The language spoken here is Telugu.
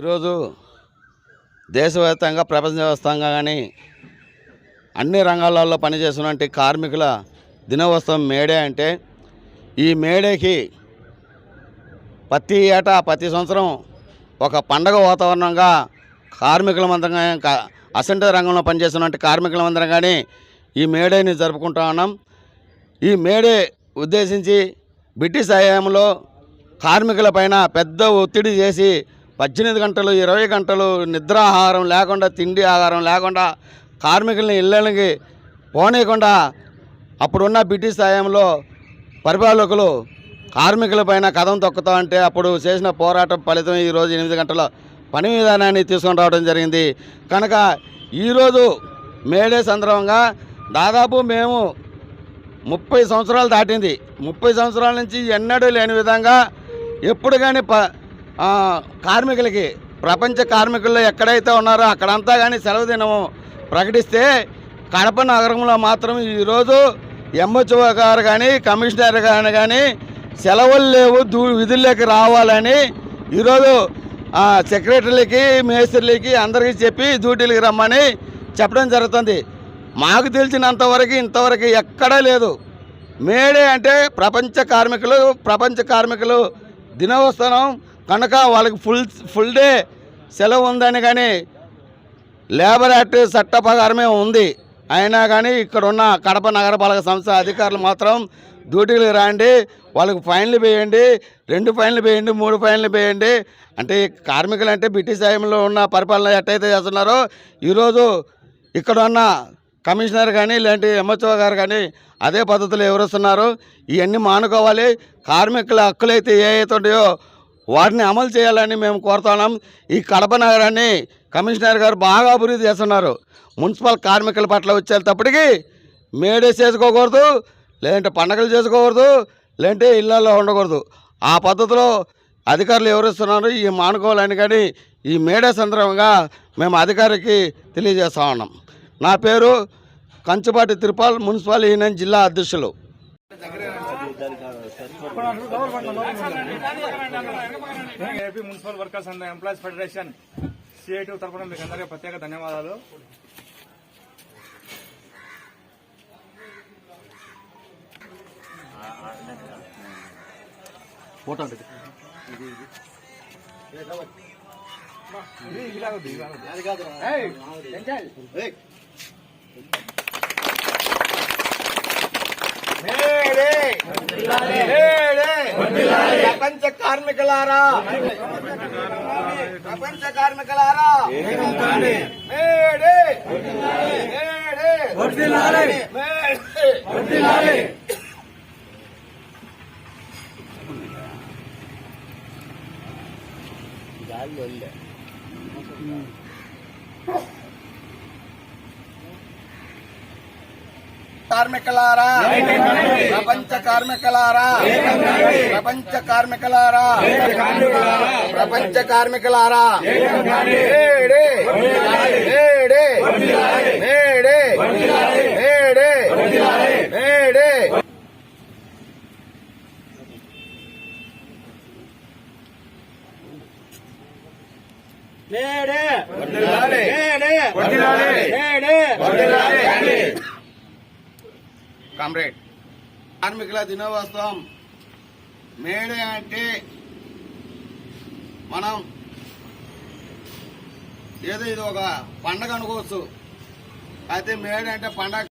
ఈరోజు దేశవ్యాప్తంగా ప్రపంచవ్యాప్తంగా కానీ అన్ని రంగాలలో పనిచేస్తున్నటువంటి కార్మికుల దినోత్సవం మేడే అంటే ఈ మేడేకి ప్రతి ఏటా ప్రతి సంవత్సరం ఒక పండగ వాతావరణంగా కార్మికులమందరం మందంగా కా- రంగంలో పనిచేస్తున్నటువంటి కార్మికులమందరం కానీ ఈ మేడేని జరుపుకుంటా ఉన్నాం. ఈ మేడే ఉద్దేశించి బ్రిటిష్ హయాంలో కార్మికులపైన పెద్ద ఒత్తిడి చేసి పద్దెనిమిది గంటలు ఇరవై గంటలు నిద్రాహారం లేకుండా తిండి ఆహారం లేకుండా కార్మికుల్ని ఇళ్ళకి పోనీయకుండా అప్పుడున్న బ్రిటిష్ హయాంలో పరిపాలకులు కార్మికుల పైన కథం తొక్కుతా అంటే అప్పుడు చేసిన పోరాటం ఫలితం ఈరోజు ఎనిమిది గంటల పని విధానాన్ని తీసుకొని రావడం జరిగింది. కనుక ఈరోజు మేడే సందర్భంగా దాదాపు మేము ముప్పై సంవత్సరాలు దాటింది. ముప్పై సంవత్సరాల నుంచి ఎన్నడూ లేని విధంగా ఎప్పుడు కానీ ప కార్మికులకి ప్రపంచ కార్మికుల్లో ఎక్కడైతే ఉన్నారో అక్కడంతా కానీ సెలవు దినము ప్రకటిస్తే కడప నగరంలో మాత్రం ఈరోజు ఎంహెచ్ఓ గారు కానీ కమిషనర్ గారు కానీ సెలవులు లేవు దూ విధుల్లోకి రావాలని ఈరోజు సెక్రటరీలకి మేస్త్రులకి అందరికీ చెప్పి డ్యూటీలకి రమ్మని చెప్పడం జరుగుతుంది. మాకు తెలిసినంతవరకు ఇంతవరకు ఎక్కడా లేదు. మేడే అంటే ప్రపంచ కార్మికులు ప్రపంచ కార్మికులు దినోత్సవం కనుక వాళ్ళకి ఫుల్ ఫుల్ డే సెలవు ఉందని కానీ లేబర్ యాక్ట్ చట్ట ప్రకారమే ఉంది. అయినా కానీ ఇక్కడ ఉన్న కడప నగరపాలక సంస్థ అధికారులు మాత్రం డ్యూటీలు రాండి వాళ్ళకి ఫైన్లు వేయండి రెండు ఫైన్లు వేయండి మూడు ఫైన్లు వేయండి. అంటే కార్మికులు అంటే బ్రిటిష్ హయాంలో ఉన్న పరిపాలన ఎట్టయితే చేస్తున్నారో ఈరోజు ఇక్కడ ఉన్న కమిషనర్ కానీ లేదంటే ఎంహెచ్ఓ గారు కానీ అదే పద్ధతిలో ఎవరుస్తున్నారు ఇవన్నీ మానుకోవాలి. కార్మికుల హక్కులైతే ఏ అయితే వాటిని అమలు చేయాలని మేము కోరుతున్నాం. ఈ కడప నగరాన్ని కమిషనర్ గారు బాగా అభివృద్ధి చేస్తున్నారు. మున్సిపల్ కార్మికుల పట్ల వచ్చేటప్పటికి మేడే చేసుకోకూడదు లేదంటే పండగలు చేసుకోకూడదు లేదంటే ఇళ్ళల్లో ఉండకూడదు. ఆ పద్ధతిలో అధికారులు ఎవరిస్తున్నారు ఈ మానుకోవాలని కానీ ఈ మేడే సందర్భంగా మేము అధికారికి తెలియజేస్తా ఉన్నాం. నా పేరు కంచుపాటి తిరుపాల్ మున్సిపల్ యూనియన్ జిల్లా అధ్యక్షులు. AP municipal workers and employees federation CIT తరఫున మీకు అందరికీ ప్రత్యేక ధన్యవాదాలు. ఇది ఇలాగొద్దు, ఇలాగొద్దు. ప్రపంచ కార్మికులారా! ప్రపంచ కార్మికులారా! గాలి వెళ్ళే కార్మికులారా ప్రపంచ కార్మికులారా ప్రపంచ కార్మికులారా ప్రపంచ కార్మికులారా May Day! May Day! May Day! May Day! May Day! May Day! May Day! May Day! Comrade. కార్మికుల దినోత్సవం మేడే అంటే మనం ఏదో ఇది ఒక పండగ అనుకోవచ్చు. అయితే మేడే అంటే పండగ